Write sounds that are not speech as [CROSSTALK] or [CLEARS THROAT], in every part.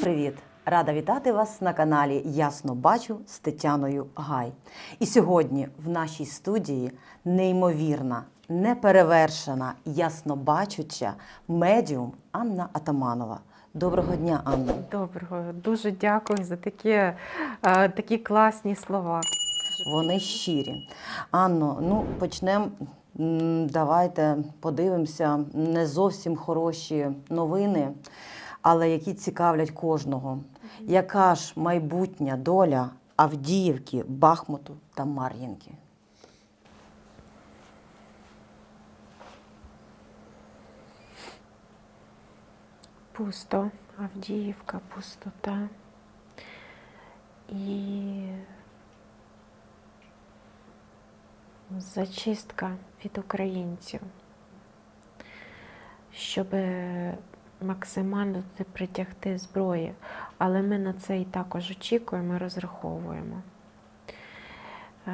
привіт! Рада вітати вас на каналі Ясно Бачу з Тетяною Гай. І сьогодні в нашій студії неймовірна, неперевершена, яснобачуча медіум Анна Атаманова. Доброго дня, Анна. Доброго, дуже дякую за такі, е, такі класні слова. Вони щирі. Анно, ну почнемо. Давайте подивимося не зовсім хороші новини, але які цікавлять кожного. Яка ж майбутня доля Авдіївки, Бахмуту та Мар'їнки? Пусто, Авдіївка, пустота. І зачистка від українців, щоб максимально притягти зброї. Але ми на це і також очікуємо, розраховуємо. Е,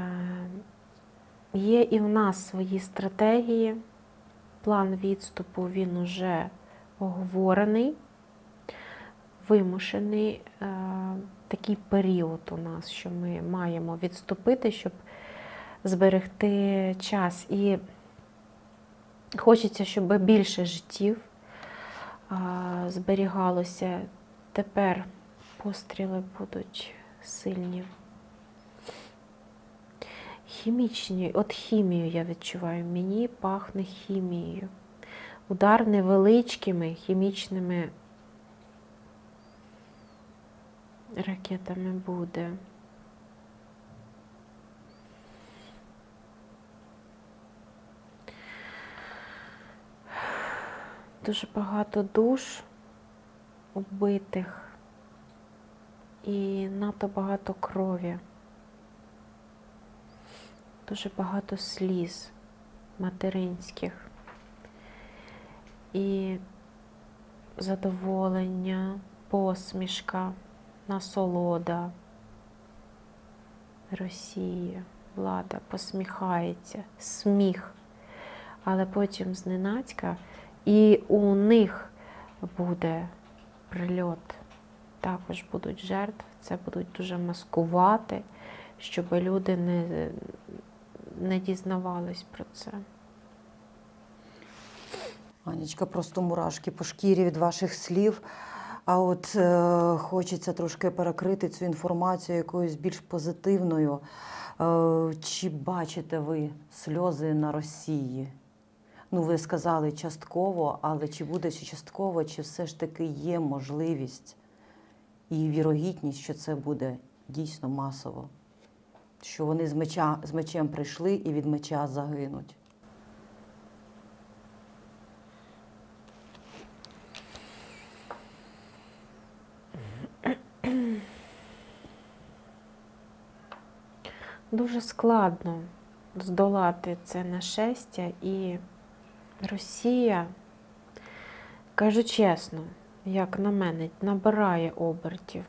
Є і в нас свої стратегії. План відступу він уже оговорений, вимушений е, такий період у нас, що ми маємо відступити, щоб зберегти час. І хочеться, щоб більше життів зберігалося. Тепер постріли будуть сильні. Хімічні, от хімію я відчуваю, мені пахне хімією. Удар невеличкими хімічними ракетами буде. Дуже багато душ убитих і надто багато крові. Дуже багато сліз материнських і задоволення, посмішка, насолода. Росія, влада посміхається, сміх, але потім зненацька, і у них буде прильот. Також будуть жертви, це будуть дуже маскувати, щоб люди не, не дізнавались про це. Анічка, просто мурашки по шкірі від ваших слів. А от е, хочеться трошки перекрити цю інформацію якоюсь більш позитивною. Е, чи бачите ви сльози на Росії? Ну, ви сказали частково, але чи буде чи частково, чи все ж таки є можливість і вірогідність, що це буде дійсно масово? Що вони з, меча, з мечем прийшли і від меча загинуть? Дуже складно здолати це нашестя, і Росія, кажу чесно, як на мене, набирає обертів.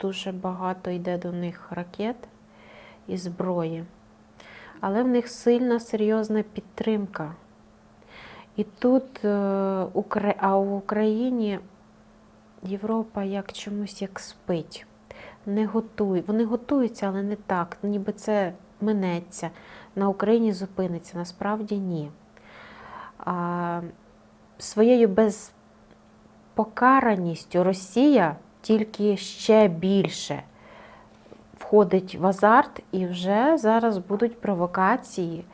Дуже багато йде до них ракет і зброї. Але в них сильна, серйозна підтримка. І тут, е, а в Україні Європа як чомусь як спить не готують. Вони готуються, але не так. Ніби це минеться. На Україні зупиниться. Насправді ні. Своєю безпокараністю Росія тільки ще більше входить в азарт, і вже зараз будуть провокації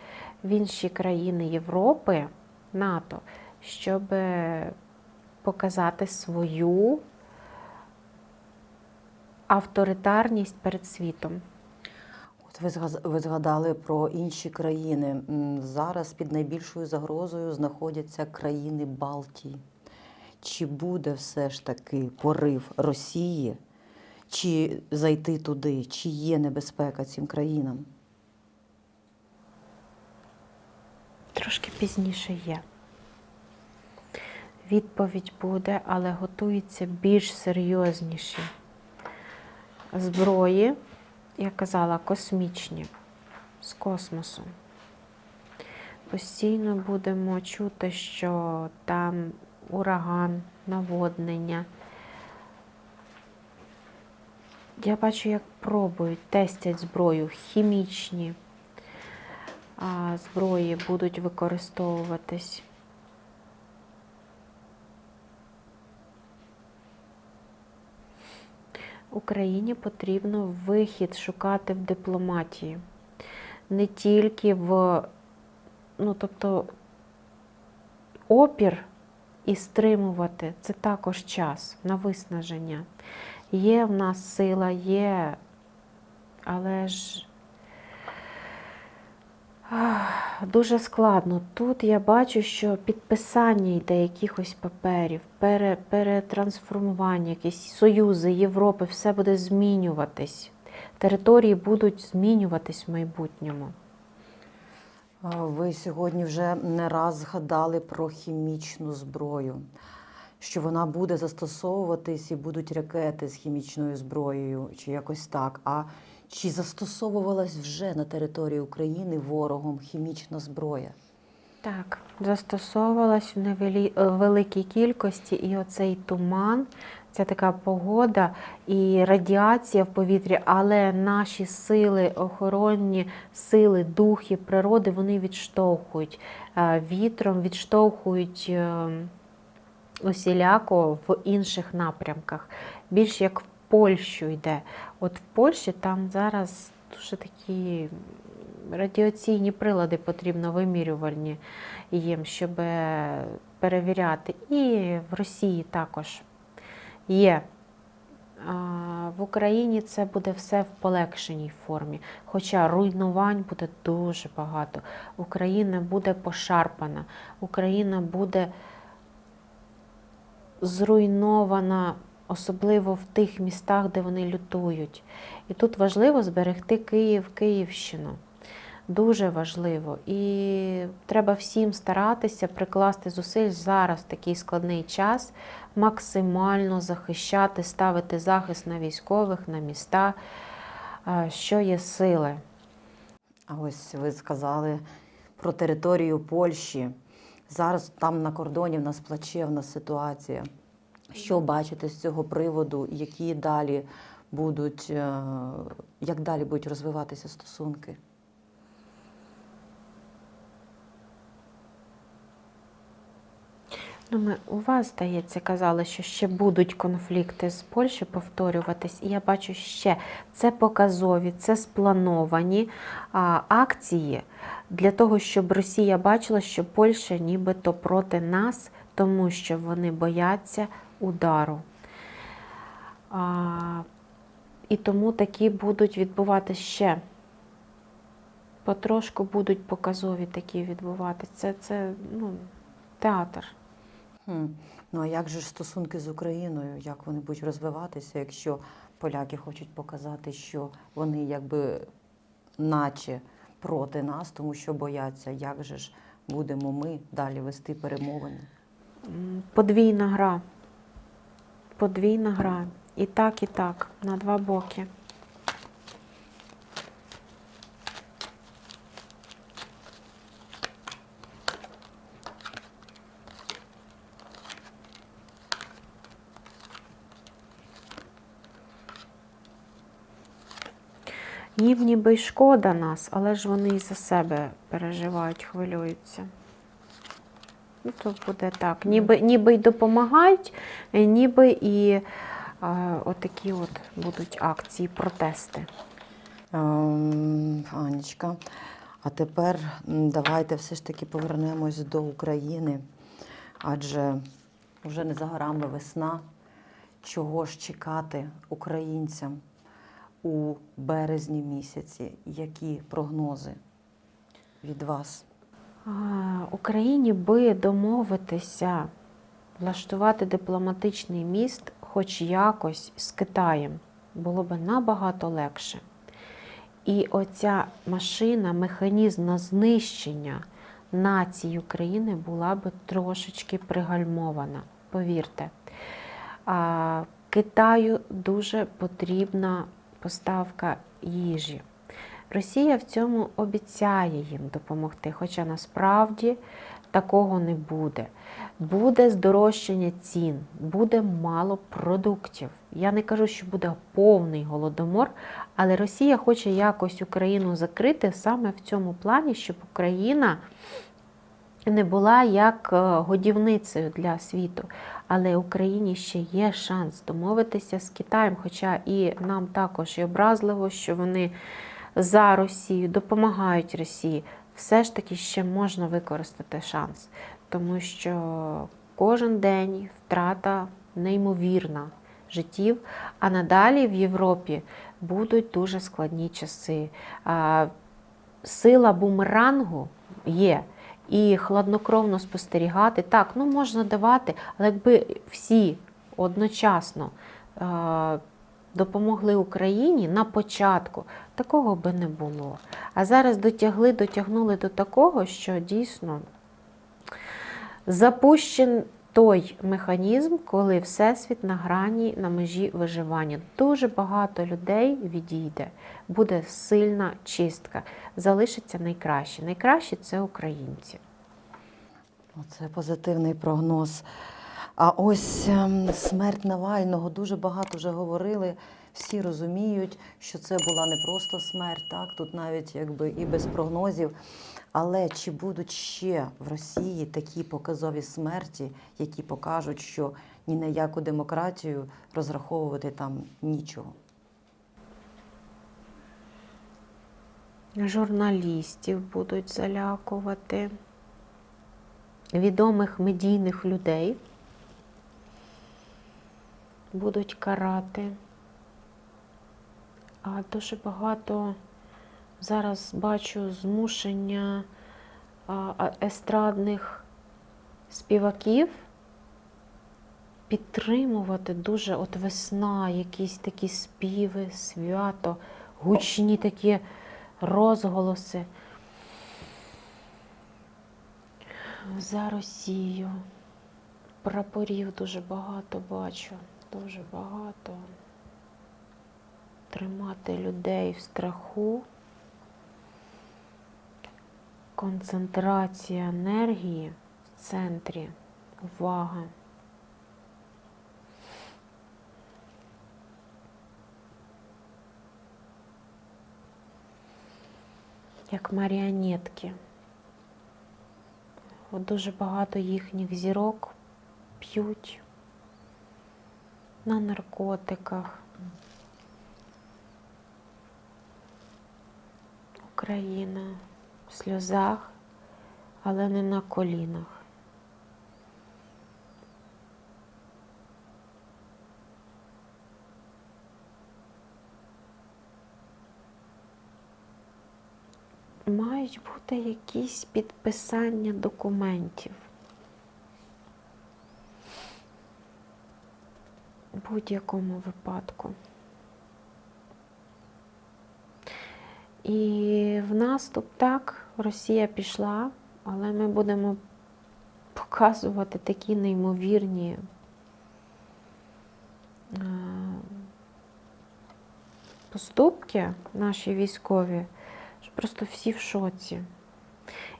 в інші країни Європи, НАТО, щоб показати свою авторитарність перед світом. Ви згадали про інші країни. Зараз під найбільшою загрозою знаходяться країни Балтії. Чи буде все ж таки порив Росії, чи зайти туди, чи є небезпека цим країнам? Трошки пізніше є. Відповідь буде, але готуються більш серйозніші зброї, я казала, космічні з космосу. Постійно будемо чути, що там ураган, наводнення. Я бачу, як пробують, тестять зброю, хімічні зброї будуть використовуватись. Україні потрібно вихід шукати в дипломатії. Не тільки в, ну тобто, опір і стримувати це також час на виснаження. Є в нас сила, є, але ж дуже складно. Тут я бачу, що підписання йде якихось паперів, пере, перетрансформування, якісь союзи Європи, все буде змінюватись. Території будуть змінюватись в майбутньому. Ви сьогодні вже не раз згадали про хімічну зброю, що вона буде застосовуватись і будуть ракети з хімічною зброєю, чи якось так. А чи застосовувалась вже на території України ворогом хімічна зброя? Так, застосовувалась в невелі- е, кількості, і оцей туман, це така погода і радіація в повітрі, але наші сили, охоронні сили, духи природи, вони відштовхують е, вітром, відштовхують е, усіляко в інших напрямках. Більш як в Польщу йде. От в Польщі там зараз дуже такі радіаційні прилади потрібно вимірювальні їм, щоб перевіряти. І в Росії також є. В Україні це буде все в полегшеній формі, хоча руйнувань буде дуже багато. Україна буде пошарпана, Україна буде зруйнована, особливо в тих містах, де вони лютують. І тут важливо зберегти Київ, Київщину. Дуже важливо. І треба всім старатися прикласти зусиль зараз в такий складний час, максимально захищати, ставити захист на військових, на міста, що є сили. А ось ви сказали про територію Польщі. Зараз там на кордоні в нас плачевна ситуація. Що бачите з цього приводу? Які далі будуть, е, як далі будуть розвиватися стосунки? Ну, ми у вас, здається, казали, що ще будуть конфлікти з Польщею повторюватись. І я бачу ще це показові, це сплановані а, акції для того, щоб Росія бачила, що Польща нібито проти нас, тому що вони бояться удару. А, і тому такі будуть відбуватися ще. Потрошку будуть показові такі відбуватися. Це, це ну, театр. Хм. Ну а як же ж стосунки з Україною? Як вони будуть розвиватися, якщо поляки хочуть показати, що вони якби наче проти нас, тому що бояться, як же ж будемо ми далі вести перемовини? Подвійна гра. Подвійна гра. І так, і так, на два боки. Їм ніби й шкода нас, але ж вони і за себе переживають, хвилюються. Ну, то буде так. Ніби, ніби й допомагають, е, ніби і е, отакі от будуть акції, протести. Ем, Анечка, а тепер давайте все ж таки повернемось до України, адже вже не за горами весна. Чого ж чекати українцям у березні місяці? Які прогнози від вас? Україні би домовитися, влаштувати дипломатичний міст хоч якось з Китаєм було би набагато легше. І оця машина, механізм на знищення нації України була би трошечки пригальмована, повірте. Китаю дуже потрібна поставка їжі. Росія в цьому обіцяє їм допомогти, хоча насправді такого не буде. Буде здорожчання цін, буде мало продуктів. Я не кажу, що буде повний голодомор, але Росія хоче якось Україну закрити саме в цьому плані, щоб Україна не була як е, годівницею для світу. Але Україні ще є шанс домовитися з Китаєм, хоча і нам також і образливо, що вони за Росію допомагають Росії. Все ж таки ще можна використати шанс, тому що кожен день втрата неймовірна життів, а надалі в Європі будуть дуже складні часи. Сила бумерангу є. І хладнокровно спостерігати. Так, ну можна давати, але якби всі одночасно допомогли Україні на початку, такого би не було. А зараз дотягли, дотягнули до такого, що дійсно запущен той механізм, коли Всесвіт на грані на межі виживання. Дуже багато людей відійде, буде сильна чистка. Залишиться найкраще. Найкраще це українці. Оце позитивний прогноз. А ось ем, смерть Навального дуже багато вже говорили. Всі розуміють, що це була не просто смерть, так тут навіть якби і без прогнозів. Але чи будуть ще в Росії такі показові смерті, які покажуть, що ні на яку демократію розраховувати там нічого? Журналістів будуть залякувати, відомих медійних людей будуть карати. А дуже багато зараз бачу змушення естрадних співаків підтримувати дуже от весна, якісь такі співи, свято, гучні такі розголоси за Росію. Прапорів дуже багато бачу, дуже багато. Тримати людей в страху. Концентрація енергії в центрі. Увага. Як маріонетки. От дуже багато їхніх зірок п'ють на наркотиках. Україна в сльозах, але не на колінах. Мають бути якісь підписання документів. Будь-якому випадку. І в наступ так, Росія пішла, але ми будемо показувати такі неймовірні е, поступки наші військові, що просто всі в шоці.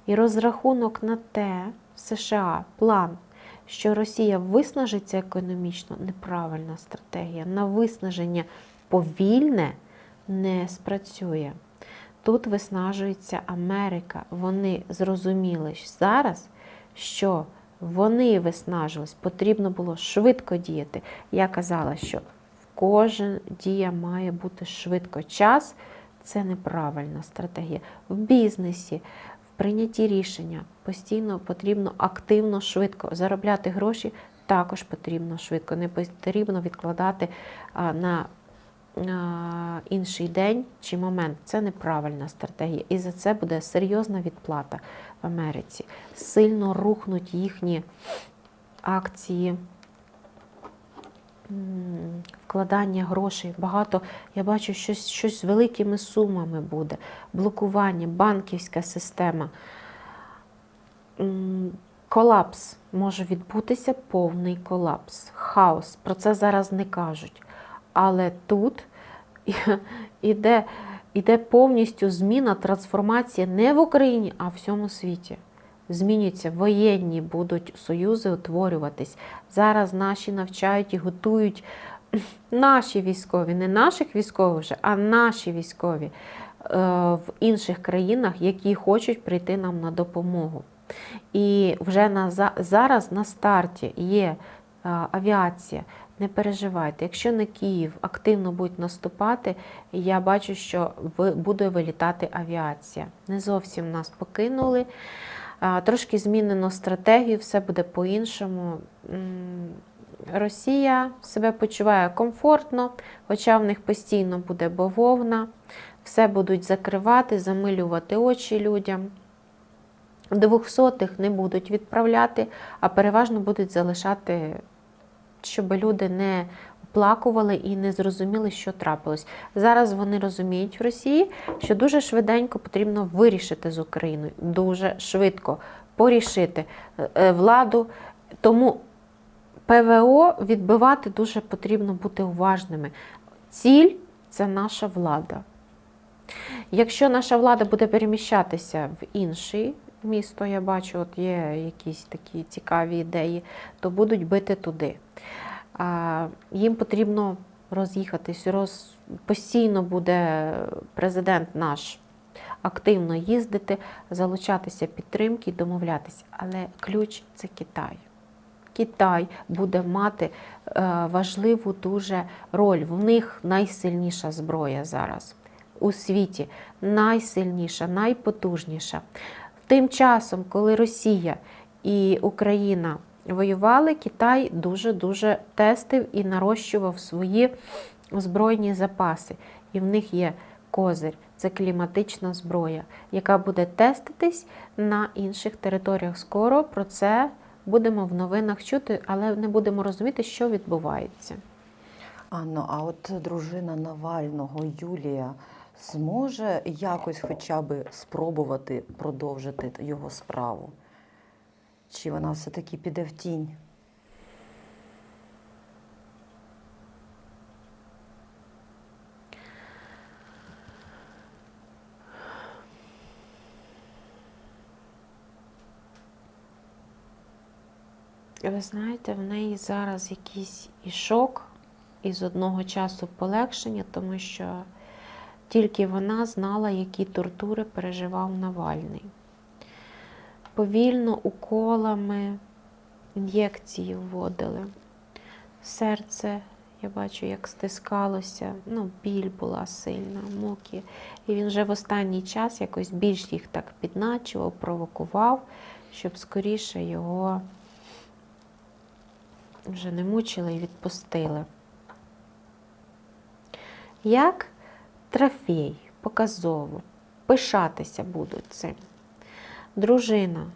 І розрахунок на те, в США план, що Росія виснажиться економічно, неправильна стратегія. На виснаження повільне не спрацює. Тут виснажується Америка. Вони зрозуміли зараз, що вони виснажились, потрібно було швидко діяти. Я казала, що кожен дія має бути швидко. Час це неправильна стратегія. В бізнесі, в прийнятті рішення постійно потрібно активно, швидко заробляти гроші. Також потрібно швидко, не потрібно відкладати на інший день чи момент. Це неправильна стратегія. І за це буде серйозна відплата в Америці. Сильно рухнуть їхні акції. Вкладання грошей багато. Я бачу, щось, щось з великими сумами буде. Блокування, банківська система. Колапс може відбутися, повний колапс, хаос. Про це зараз не кажуть. Але тут [LAUGHS] іде, іде повністю зміна, трансформація не в Україні, а в всьому світі. Змінюється, воєнні будуть союзи утворюватись. Зараз наші навчають і готують [CLEARS THROAT] наші військові, не наших військових вже, а наші військові е, в інших країнах, які хочуть прийти нам на допомогу. І вже на, зараз на старті є е, авіація. Не переживайте, якщо на Київ активно будуть наступати, я бачу, що буде вилітати авіація. Не зовсім нас покинули. Трошки змінено стратегію, все буде по-іншому. Росія себе почуває комфортно, хоча в них постійно буде бавовна, все будуть закривати, замилювати очі людям. Двохсотих не будуть відправляти, а переважно будуть залишати, щоб люди не оплакували і не зрозуміли, що трапилось. Зараз вони розуміють в Росії, що дуже швиденько потрібно вирішити з Україною, дуже швидко порішити е, е, владу. Тому ПВО відбивати дуже потрібно бути уважними. Ціль це наша влада. Якщо наша влада буде переміщатися в інший місто, я бачу, от є якісь такі цікаві ідеї, то будуть бити туди. Їм потрібно роз'їхатись, роз... постійно буде президент наш активно їздити, залучатися підтримки, домовлятися. Але ключ це Китай. Китай буде мати е, важливу дуже роль. В них найсильніша зброя зараз у світі, найсильніша, найпотужніша. Тим часом, коли Росія і Україна воювали, Китай дуже-дуже тестив і нарощував свої збройні запаси. І в них є козир. Це кліматична зброя, яка буде теститись на інших територіях. Скоро про це будемо в новинах чути, але не будемо розуміти, що відбувається. Анно, а от дружина Навального Юлія зможе якось хоча б спробувати продовжити його справу? Чи вона все-таки піде в тінь? Ви знаєте, в неї зараз якийсь і шок, і з одного часу полегшення, тому що тільки вона знала, які тортури переживав Навальний. Повільно уколами ін'єкції вводили. Серце, я бачу, як стискалося, ну, біль була сильна, муки. І він вже в останній час якось більш їх так підначував, провокував, щоб скоріше його вже не мучили і відпустили. Як трофей, показово, пишатися будуть цим. Дружина.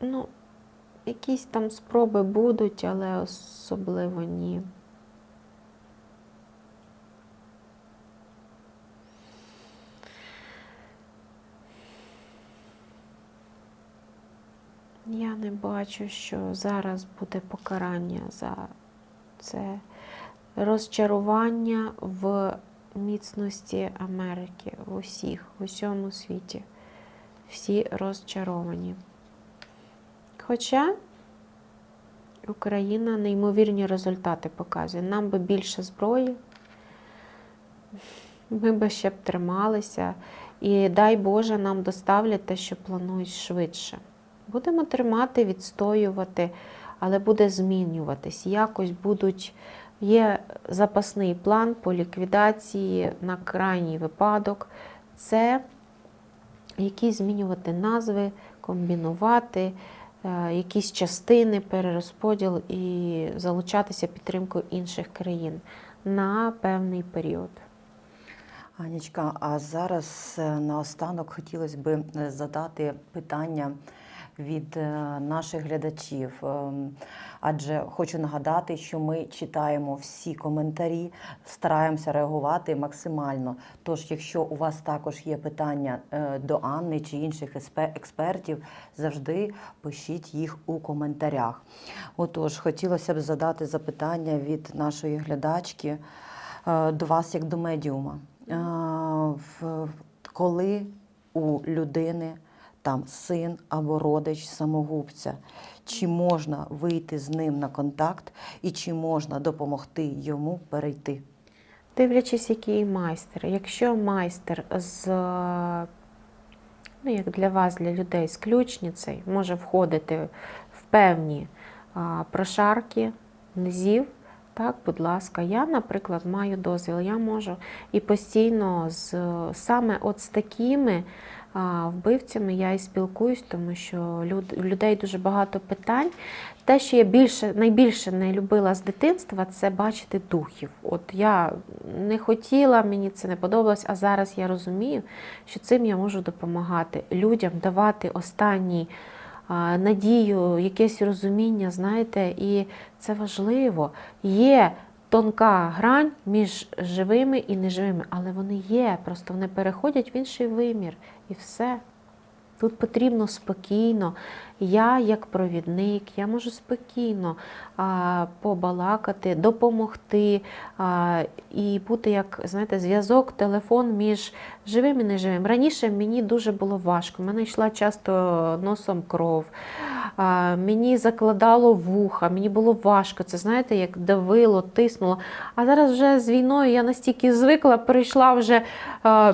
Ну, якісь там спроби будуть, але особливо ні. Я не бачу, що зараз буде покарання за це розчарування в міцності Америки в усіх, в усьому світі. Всі розчаровані. Хоча Україна неймовірні результати показує. Нам би більше зброї, ми би ще б трималися. І дай Боже, нам доставлять те, що планують швидше. Будемо тримати, відстоювати, але буде змінюватись. Якось будуть. Є запасний план по ліквідації на крайній випадок. Це якісь змінювати назви, комбінувати, е, якісь частини, перерозподіл і залучатися підтримкою інших країн на певний період. Анічка, а зараз е, наостанок хотілося б е, задати питання від наших глядачів. Адже хочу нагадати, що ми читаємо всі коментарі, стараємося реагувати максимально. Тож, якщо у вас також є питання е, до Анни чи інших експертів, завжди пишіть їх у коментарях. Отож, хотілося б задати запитання від нашої глядачки е, до вас як до медіума. Е, Коли у людини там син або родич самогубця, чи можна вийти з ним на контакт і чи можна допомогти йому перейти? Дивлячись, який майстер. Якщо майстер з, ну як для вас, для людей, з ключницею, може входити в певні а, прошарки низів, так, будь ласка, я, наприклад, маю дозвіл, я можу і постійно з саме от з такими вбивцями я і спілкуюсь, тому що у людей дуже багато питань. Те, що я більше, найбільше не любила з дитинства, це бачити духів. От я не хотіла, мені це не подобалось, а зараз я розумію, що цим я можу допомагати людям, давати останній надію, якесь розуміння, знаєте, і це важливо. Є тонка грань між живими і неживими, але вони є, просто вони переходять в інший вимір і все. Тут потрібно спокійно. Я, як провідник, я можу спокійно а, побалакати, допомогти а, і бути як знаєте, зв'язок, телефон між живим і неживим. Раніше мені дуже було важко. Мене йшла часто носом кров, а, мені закладало вуха, мені було важко. Це знаєте, як давило, тиснуло. А зараз вже з війною я настільки звикла, перейшла вже а,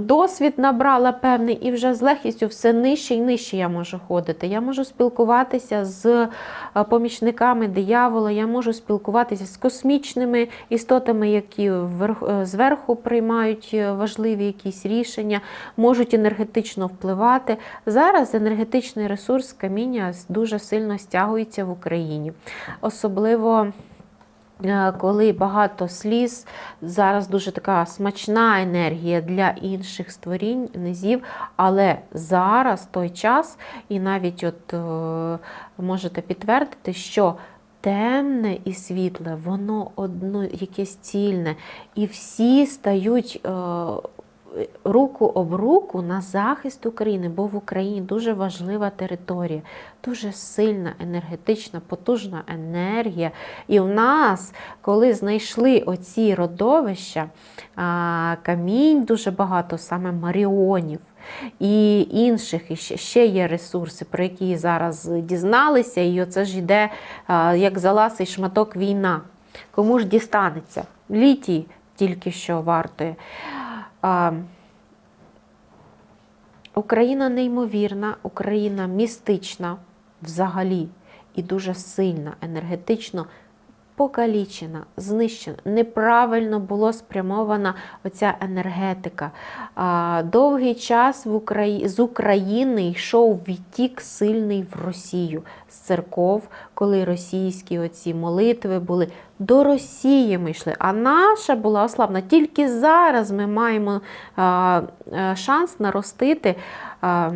досвід, набрала певний, і вже з легкістю все нижче і нижче я можу ходити. Я можу спілкуватися з помічниками диявола, я можу спілкуватися з космічними істотами, які е, зверху приймають е, важливі якісь рішення, можуть енергетично впливати. Зараз енергетичний ресурс каміння дуже сильно стягується в Україні. Особливо е, коли багато сліз, зараз дуже така смачна енергія для інших створінь, низів, але зараз той час, і навіть от е, можете підтвердити, що темне і світле, воно одно якесь цільне, і всі стають. Руку об руку на захист України, бо в Україні дуже важлива територія, дуже сильна енергетична, потужна енергія. І в нас, коли знайшли оці родовища, камінь дуже багато, саме маріонів і інших, і ще є ресурси, про які зараз дізналися, і оце ж йде як заласий шматок війна. Кому ж дістанеться? Літій тільки що вартує. Україна неймовірна, Україна містична взагалі і дуже сильна, енергетично покалічена, знищена. Неправильно було спрямована оця енергетика. Довгий час в Украї... з України йшов відтік сильний в Росію з церков, коли російські оці молитви були. До Росії ми йшли, а наша була ослаблена. Тільки зараз ми маємо а, а, шанс наростити. А,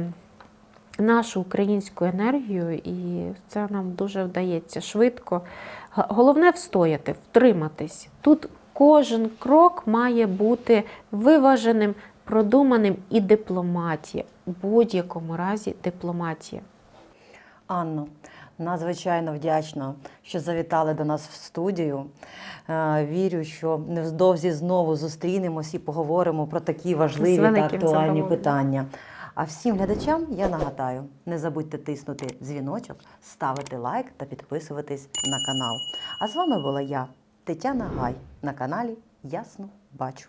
нашу українську енергію, і це нам дуже вдається швидко. Головне встояти, втриматись. Тут кожен крок має бути виваженим, продуманим і дипломатія. У будь-якому разі дипломатія. Анно, надзвичайно вдячна, що завітали до нас в студію. Е, Вірю, що невдовзі знову зустрінемось і поговоримо про такі важливі та актуальні питання. А всім глядачам я нагадаю: не забудьте тиснути дзвіночок, ставити лайк та підписуватись на канал. А з вами була я, Тетяна Гай, на каналі Ясно Бачу.